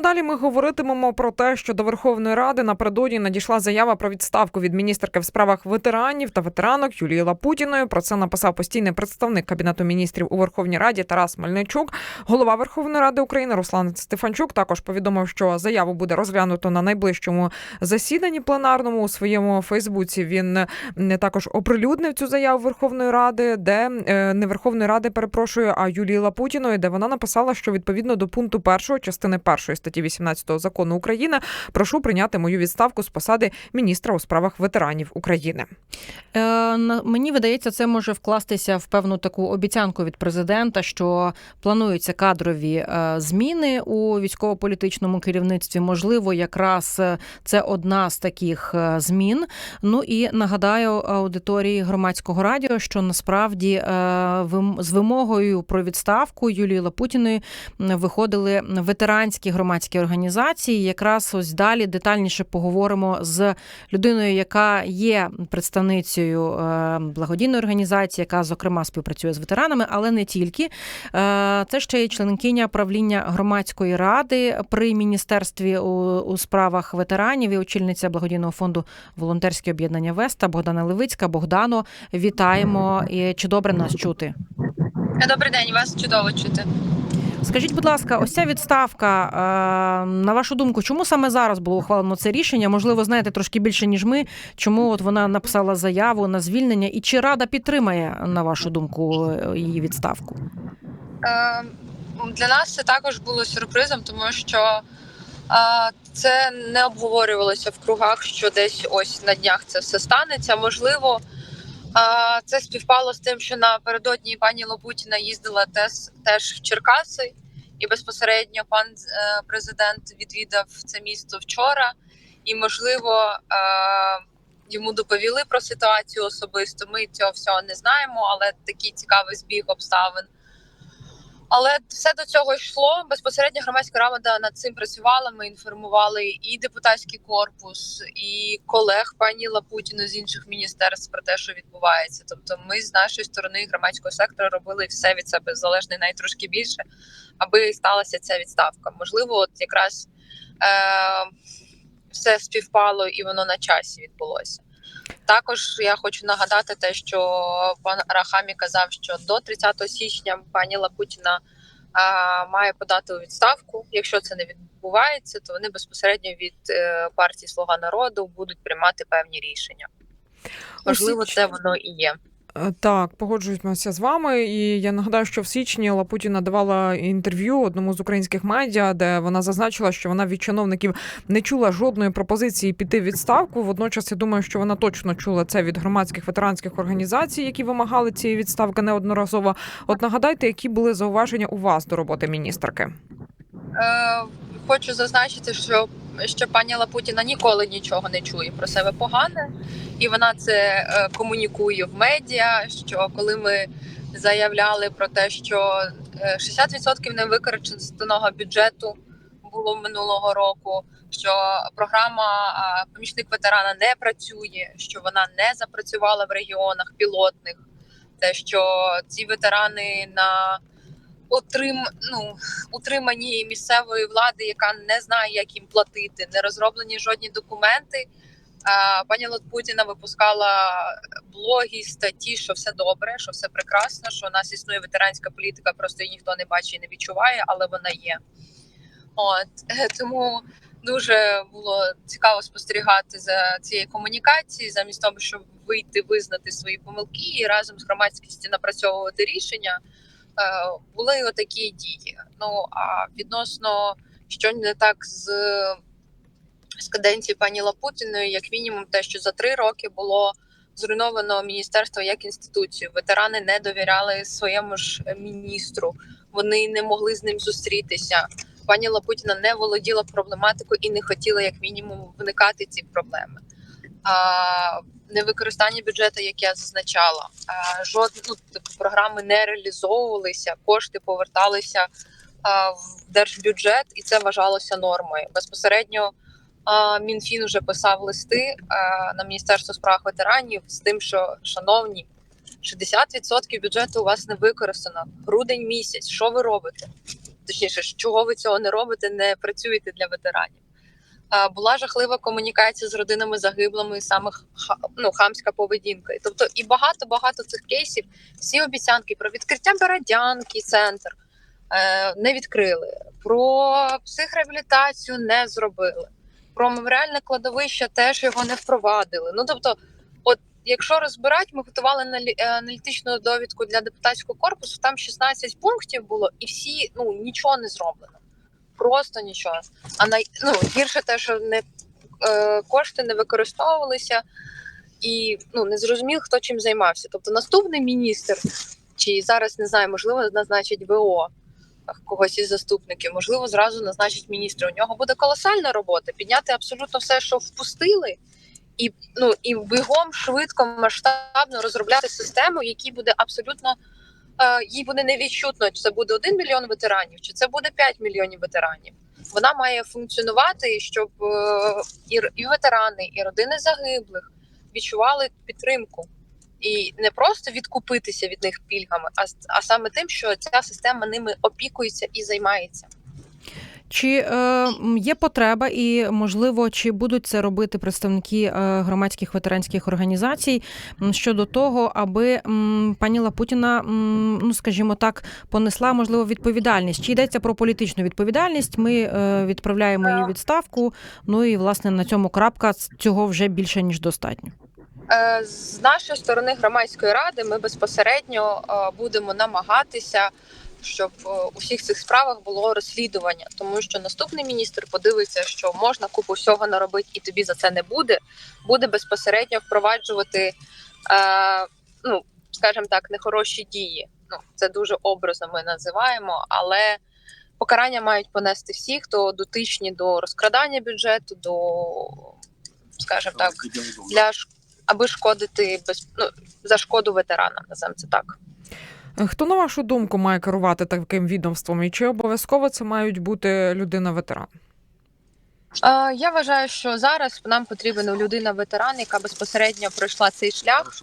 далі ми говоритимемо про те, що до Верховної Ради напередодні надійшла заява про відставку від міністерки в справах ветеранів та ветеранок Юлії Лапутіної. Про це написав постійний представник кабінету міністрів у Верховній Раді Тарас Мельничук. Голова Верховної Ради України Руслан Стефанчук також повідомив, що заяву буде розглянуто на найближчому засіданні пленарному у своєму Фейсбуці. Він не також оприлюднив цю заяву Верховної Ради, де е, не Верховної Ради перепрошую, а Юлії Лапутіної, де вона написала, що відповідно до пункту першого частини першої статті 18 закону України прошу прийняти мою відставку з посади міністра у справах ветеранів України. Е, мені видається, це може вкластися в певну таку обіцянку від президента, що плануються кадрові е, зміни у військово-політичному керівництві. Можливо, якраз е, це одна з таких е, змін. Ну і нагадаю аудиторії громадського радіо, що насправді вим- з вимогою про відставку Юлії Лапутіної виходили ветеранські громадські організації. Якраз ось далі детальніше поговоримо з людиною, яка є представницею е, благодійної організації, яка зокрема співпрацює з ветеранами, але не тільки. Е, Це ще й членкиня правління громадської ради при міністерстві у, справах ветеранів і очільниця благодійного фонду волонтерське об'єднання Веста Богдана Левицька. Богдано, вітаємо чи добре нас чути? Добрий день, вас чудово чути. Скажіть, будь ласка, ось ця відставка, е, на вашу думку, чому саме зараз було ухвалено це рішення? Можливо, знаєте трошки більше ніж ми. Чому от вона написала заяву на звільнення, і чи рада підтримає на вашу думку її відставку? Е, Для нас це також було сюрпризом, тому що е, це не обговорювалося в кругах, що десь ось на днях це все станеться. Можливо, це співпало з тим, що напередодні пані Лопутіна їздила теж в Черкаси, і безпосередньо пан е, президент відвідав це місто вчора, і можливо. е, Йому доповіли про ситуацію особисто. Ми цього всього не знаємо, але такий цікавий збіг обставин. Але все до цього йшло. Безпосередньо громадська рада над цим працювала. Ми інформували і депутатський корпус, і колег пані Лапутіну з інших міністерств про те, що відбувається. Тобто, ми з нашої сторони громадського сектора робили все від себе залежне, трошки більше, аби сталася ця відставка. Можливо, от якраз е- все співпало і воно на часі відбулося. Також я хочу нагадати те, що пан Рахамі казав, що до 30 січня пані Лапутіна а, має подати у відставку. Якщо це не відбувається, то вони безпосередньо від е, партії Слуга народу будуть приймати певні рішення. Можливо, це воно і є. Е, Так, погоджуюся з вами. І я нагадаю, що в січні Лапутіна давала інтерв'ю одному з українських медіа, де вона зазначила, що вона від чиновників не чула жодної пропозиції піти в відставку. Водночас я думаю, що вона точно чула це від громадських ветеранських організацій, які вимагали цієї відставки неодноразово. От нагадайте, які були зауваження у вас до роботи міністерки? Е, хочу зазначити, що, що пані Лапутіна ніколи нічого не чує про себе погане, і вона це е, комунікує в медіа. Що коли ми заявляли про те, що е, 60% невикористаного бюджету було минулого року, що програма помічник ветерана не працює, що вона не запрацювала в регіонах пілотних, те, що ці ветерани на отрим, ну, утриманні місцевої влади, яка не знає, як їм платити, не розроблені жодні документи. Пані Латпутіна випускала блоги, статті, що все добре, що все прекрасно, що у нас існує ветеранська політика, просто її ніхто не бачить і не відчуває, але вона є. От тому дуже було цікаво спостерігати за цією комунікацією, замість того, щоб вийти, визнати свої помилки і разом з громадськістю напрацьовувати рішення. Е, Були отакі дії. Ну а відносно що не так з, з каденції пані Лапутіної, як мінімум, те, що за три роки було зруйновано міністерство як інституцію. Ветерани не довіряли своєму ж міністру, вони не могли з ним зустрітися. Пані Лапутіна не володіла проблематикою і не хотіла, як мінімум, вникати ці проблеми. Невикористання бюджету, як я зазначала, жодні ну, типу, програми не реалізовувалися, кошти поверталися в держбюджет, і це вважалося нормою. Безпосередньо Мінфін вже писав листи на Міністерство справ ветеранів з тим, що шановні. 60% бюджету у вас не використано. Грудень місяць. Що ви робите? точніше, чого ви цього не робите, не працюєте для ветеранів. А, Була жахлива комунікація з родинами загиблими, саме ну, хамська поведінка. Тобто, і багато багато цих кейсів, всі обіцянки про відкриття Бородянки, центр е, не відкрили, про психреабілітацію не зробили, про меморіальне кладовище теж його не впровадили. Ну тобто, от якщо розбирати, ми готували е, аналітичну довідку для депутатського корпусу. Там 16 пунктів було, і всі ну нічого не зроблено. Просто нічого. А най... ну, гірше те, що не е, кошти не використовувалися, і ну не зрозуміло, хто чим займався. Тобто, наступний міністр, чи зараз не знаю, можливо, назначить ВО когось із заступників, можливо, зразу назначить міністра. У нього буде колосальна робота підняти абсолютно все, що впустили, і ну і бігом швидко масштабно розробляти систему, якій буде абсолютно їй буде невідчутно, чи це буде 1 мільйон ветеранів, чи це буде 5 мільйонів ветеранів. Вона має функціонувати, щоб е, і, ветерани, і родини загиблих відчували підтримку. І не просто відкупитися від них пільгами, а, а саме тим, що ця система ними опікується і займається. Чи е, є потреба, і можливо, чи будуть це робити представники е, громадських ветеранських організацій щодо того, аби м, пані Лапутіна, м, ну скажімо так, понесла можливо відповідальність? Чи йдеться про політичну відповідальність? Ми е, відправляємо її відставку. Ну і власне на цьому крапка цього вже більше ніж достатньо. Е, З нашої сторони громадської ради ми безпосередньо будемо намагатися, щоб е, у всіх цих справах було розслідування, тому що наступний міністр подивиться, що можна купу всього наробити, і тобі за це не буде. Буде безпосередньо впроваджувати, е, ну скажімо так, нехороші дії. Ну це дуже образно ми називаємо, але покарання мають понести всі, хто дотичні до розкрадання бюджету, до скажімо так, для аби шкодити без ну за шкоду ветеранам, називаємо це так. Хто, на вашу думку, має керувати таким відомством? І чи обов'язково це мають бути людина-ветеран? Я вважаю, що зараз нам потрібна людина ветеран, яка безпосередньо пройшла цей шлях,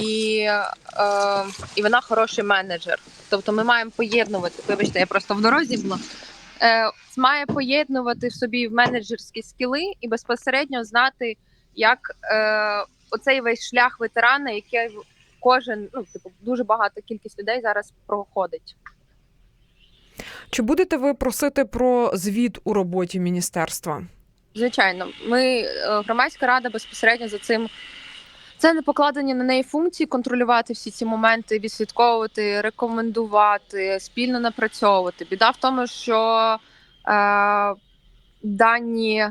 і, е, і вона хороший менеджер. Тобто, ми маємо поєднувати. Вибачте, я просто в дорозі була. Е, має поєднувати в собі в менеджерські скіли і безпосередньо знати, як е, оцей весь шлях ветерана, який кожен, ну типу, дуже багата кількість людей зараз проходить. Чи будете ви просити про звіт у роботі міністерства? Звичайно, ми е, громадська рада безпосередньо за цим. Це не покладені на неї функції контролювати всі ці моменти, відслідковувати, рекомендувати, спільно напрацьовувати. Біда в тому, що е, дані,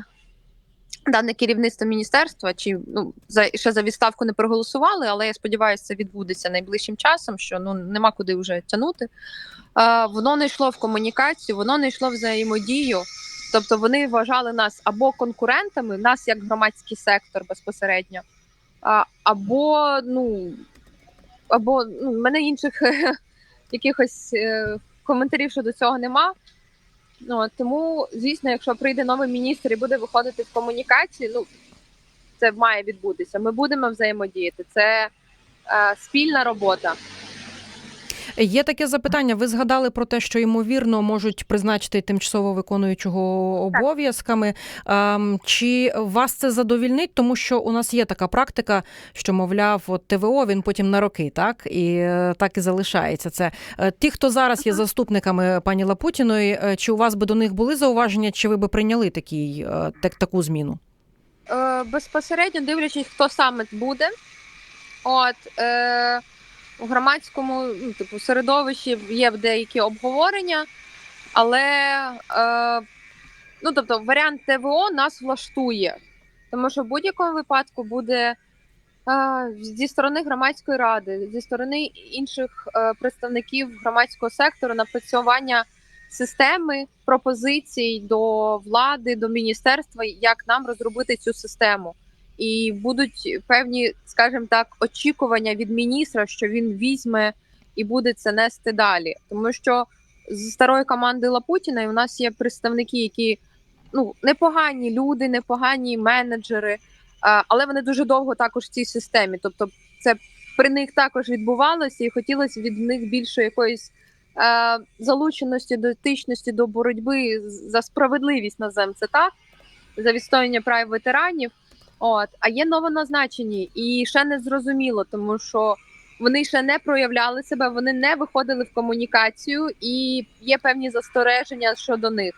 дане керівництво міністерства чи ну за ще за відставку не проголосували, але я сподіваюся, це відбудеться найближчим часом. Що ну нема куди вже тягнути. Е, воно не йшло в комунікацію, воно не йшло взаємодію. Тобто вони вважали нас або конкурентами, нас як громадський сектор безпосередньо, або ну або ну, мене інших якихось е, коментарів щодо цього нема. Ну тому, звісно, якщо прийде новий міністр і буде виходити в комунікації, ну це має відбутися. Ми будемо взаємодіяти. Це е, спільна робота. Є таке запитання. Ви згадали про те, що ймовірно можуть призначити тимчасово виконуючого обов'язками. Ем, Чи вас це задовільнить? Тому що у нас є така практика, що мовляв, от ТВО він потім на роки, так і е, так і залишається. Це Е, ті, хто зараз є заступниками пані Лапутіної. е, Чи у вас би до них були зауваження, чи ви би прийняли такий, так, таку зміну? Безпосередньо дивлячись, хто саме буде. От е, у громадському ну, типу, середовищі є деякі обговорення, але е, ну, тобто, варіант ТВО нас влаштує, тому що в будь-якому випадку буде е, зі сторони громадської ради, зі сторони інших е, представників громадського сектору напрацювання системи пропозицій до влади, до міністерства, як нам розробити цю систему. І будуть певні, скажімо так, очікування від міністра, що він візьме і буде це нести далі. Тому що з старої команди Лапутіна у нас є представники, які ну непогані люди, непогані менеджери, але вони дуже довго також в цій системі. Тобто, це при них також відбувалося, і хотілося від них більше якоїсь залученості, дотичності до боротьби за справедливість називаємо це так, за відстоювання прав ветеранів. От, а є новоназначені, і ще не зрозуміло, тому що вони ще не проявляли себе, вони не виходили в комунікацію, і є певні застереження щодо них.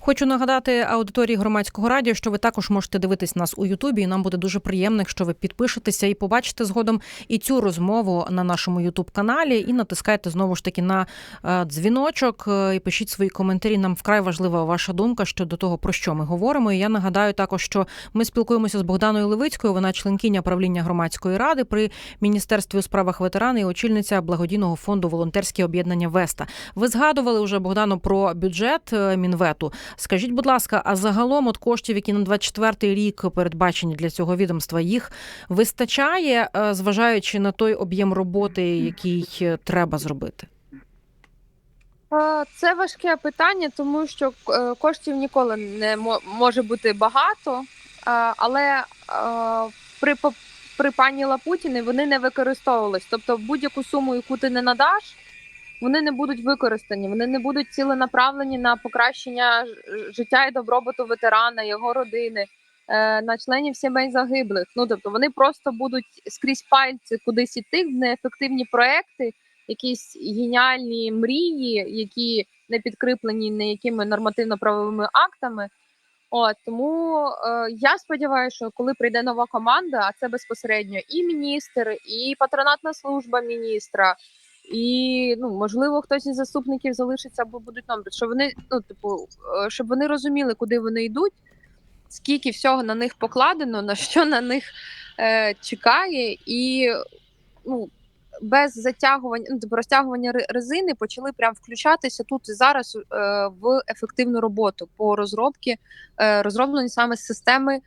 Хочу нагадати аудиторії громадського радіо, що ви також можете дивитись нас у Ютубі. І нам буде дуже приємно, якщо ви підпишетеся і побачите згодом і цю розмову на нашому Ютуб каналі. І натискайте знову ж таки на е, дзвіночок е, і пишіть свої коментарі. Нам вкрай важлива ваша думка щодо того, про що ми говоримо. І я нагадаю також, що ми спілкуємося з Богданою Левицькою. Вона членкиня правління громадської ради при міністерстві у справах ветерани і очільниця благодійного фонду волонтерське об'єднання Веста. Ви згадували вже Богдано про бюджет е, Мінвету. Скажіть, будь ласка, а загалом от коштів, які на 24-й рік передбачені для цього відомства, їх вистачає, е, зважаючи на той об'єм роботи, який е, треба зробити? Це важке питання, тому що е, коштів ніколи не мо- може бути багато, але при при пані Лапутіни вони не використовувались. Тобто будь-яку суму, яку ти не надаш, вони не будуть використані, вони не будуть ціленаправлені на покращення життя і добробуту ветерана, його родини, е, на членів сімей загиблих. Ну тобто вони просто будуть скрізь пальці кудись іти в неефективні проекти якісь геніальні мрії, які не підкріплені ніякими нормативно-правовими актами. От тому е, я сподіваюся, що коли прийде нова команда, а це безпосередньо і міністр, і патронатна служба міністра, і ну можливо хтось із заступників залишиться або будуть номер, що вони ну типу, е, щоб вони розуміли, куди вони йдуть, скільки всього на них покладено, на що на них е, чекає, і ну без затягування, ну, типу, розтягування резини почали прям включатися тут і зараз е, в ефективну роботу по розробці, е, розроблені саме системи е,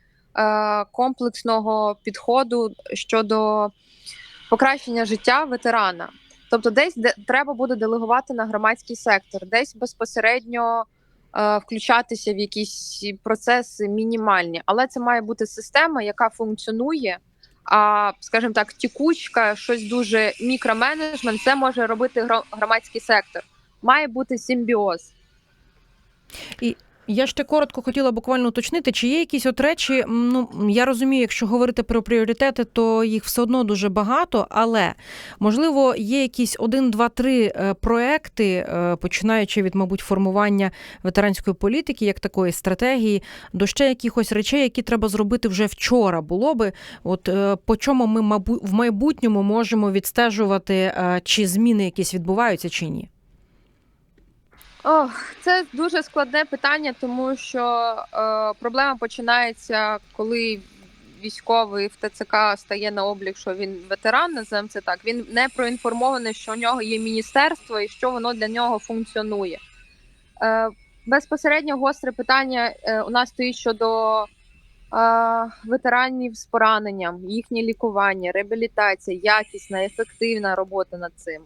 комплексного підходу щодо покращення життя ветерана. Тобто, десь де треба буде делегувати на громадський сектор, десь безпосередньо е, включатися в якісь процеси мінімальні, але це має бути система, яка функціонує а, скажімо так, тікучка, щось дуже мікроменеджмент, це може робити громадський сектор. Має бути симбіоз. Я ще коротко хотіла буквально уточнити, чи є якісь от речі. Ну я розумію, якщо говорити про пріоритети, то їх все одно дуже багато. Але можливо є якісь один, два, три е, проекти, е, починаючи від, мабуть, формування ветеранської політики, як такої стратегії, до ще якихось речей, які треба зробити вже вчора. Було би, от е, по чому ми мабуть в майбутньому можемо відстежувати, чи зміни якісь відбуваються, чи ні. Ох, це дуже складне питання, тому що е, проблема починається, коли військовий в ТЦК стає на облік, що він ветеран, називаємо це так. Він не проінформований, що у нього є міністерство і що воно для нього функціонує. Е, безпосередньо гостре питання е, у нас стоїть щодо ветеранів з пораненням, їхнє лікування, реабілітація, якісна, ефективна робота над цим,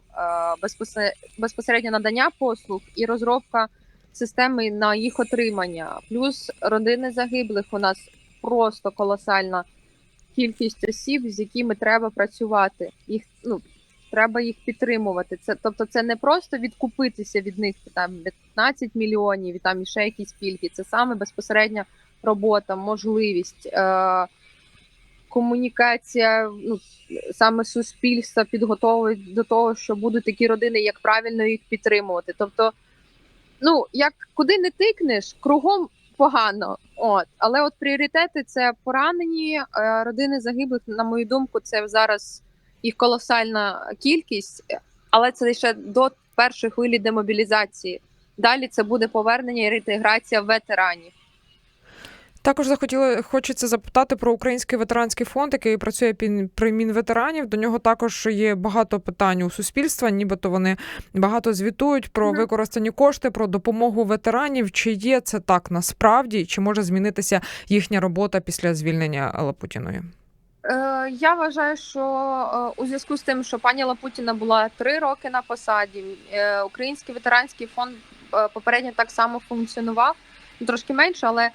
безпосе- безпосередньо надання послуг і розробка системи на їх отримання. Плюс родини загиблих у нас просто колосальна кількість осіб, з якими треба працювати. Їх ну треба їх підтримувати. Це тобто, це не просто відкупитися від них там 15 мільйонів і там і ще якісь пільги. Це саме безпосередня робота, можливість. Е- Комунікація, ну саме суспільства підготовить до того, що будуть такі родини, як правильно їх підтримувати. Тобто, ну як куди не тикнеш, кругом погано. От, але от пріоритети це поранені е, родини загиблих. На мою думку, це зараз їх колосальна кількість, але це лише до першої хвилі демобілізації. Далі це буде повернення і реінтеграція ветеранів. Також захотіли хочеться запитати про український ветеранський фонд, який працює при Мінветеранів. До нього також є багато питань у суспільства, нібито вони багато звітують про використані кошти, про допомогу ветеранів. Чи є це так насправді? Чи може змінитися їхня робота після звільнення Лапутіної? Е, я вважаю, що е, у зв'язку з тим, що пані Лапутіна була три роки на посаді, е, Український ветеранський фонд попередньо так само функціонував, ну, трошки менше, але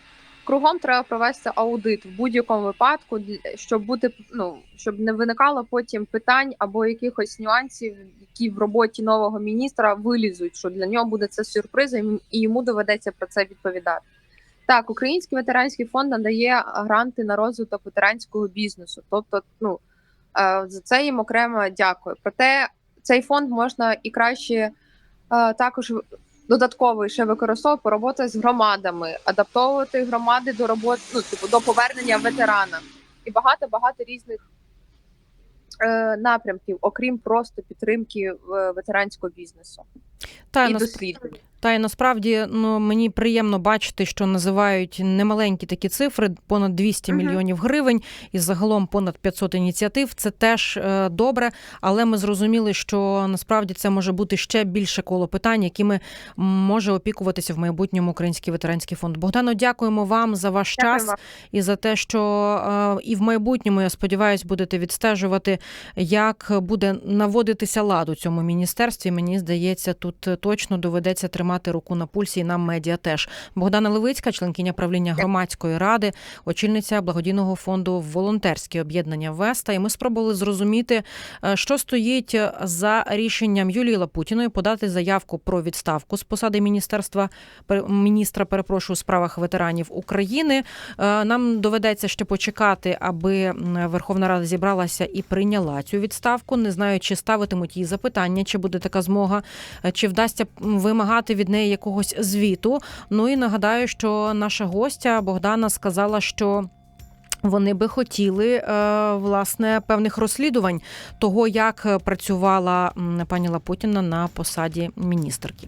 кругом треба провести аудит в будь-якому випадку, щоб бути ну щоб не виникало потім питань або якихось нюансів, які в роботі нового міністра вилізуть, що для нього буде це сюрпризом, і йому доведеться про це відповідати. Так, Український ветеранський фонд надає гранти на розвиток ветеранського бізнесу. Тобто, ну е, за це їм окремо дякую. Проте цей фонд можна і краще е, також додатково ще використовувати роботи з громадами, адаптовувати громади до роботи, ну типу до повернення ветерана. І багато багато різних е, напрямків, окрім просто підтримки е, ветеранського бізнесу Та і насп- досліджень. Та й насправді ну мені приємно бачити, що називають немаленькі такі цифри, понад 200 Мгм. мільйонів гривень, і загалом понад 500 ініціатив. Це теж е, добре, але ми зрозуміли, що насправді це може бути ще більше коло питань, якими може опікуватися в майбутньому Український ветеранський фонд. Богдано, дякуємо вам за ваш Дякую час і за те, що е, і в майбутньому я сподіваюся, будете відстежувати, як буде наводитися лад у цьому міністерстві. Мені здається, тут точно доведеться тримати руку на пульсі і нам медіа теж. Богдана Левицька, членкиня правління громадської ради, очільниця благодійного фонду волонтерське об'єднання Веста. І ми спробували зрозуміти, е, що стоїть за рішенням Юлії Лапутіної подати заявку про відставку з посади міністерства міністра, перепрошую, у справах ветеранів України. Е, Нам доведеться ще почекати, аби Верховна Рада зібралася і прийняла цю відставку. Не знаю, чи ставитимуть їй запитання, чи буде така змога, е, чи вдасться вимагати від неї якогось звіту. Ну і нагадаю, що наша гостя Богдана сказала, що. Вони би хотіли е, власне певних розслідувань того, як працювала пані Лапутіна на посаді міністерки.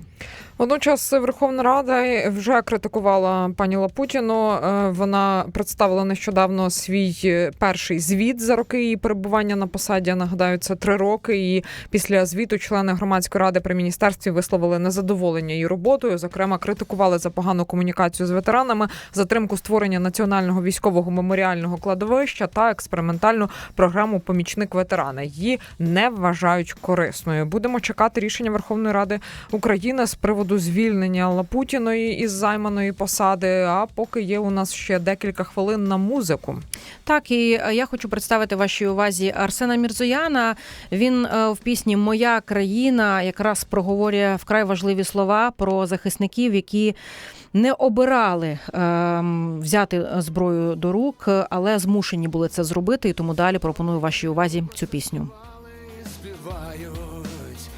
Водночас Верховна Рада вже критикувала пані Лапутіну. Е, Вона представила нещодавно свій е, перший звіт за роки її перебування на посаді. Я Нагадаю, це три роки. І після звіту члени громадської ради при міністерстві висловили незадоволення її роботою. Зокрема, критикували за погану комунікацію з ветеранами, затримку створення національного військового меморіального кладовища та експериментальну програму Помічник ветерана. Її не вважають корисною. Будемо чекати рішення Верховної Ради України з приводу звільнення Лапутіної із займаної посади. А поки є у нас ще декілька хвилин на музику. Так, і е, я хочу представити вашій увазі Арсена Мірзояна. Він е, в пісні Моя країна якраз проговорює вкрай важливі слова про захисників, які не обирали ем, взяти зброю до рук, але змушені були це зробити. І тому далі пропоную вашій увазі цю пісню. співають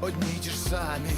одні ті ж самі.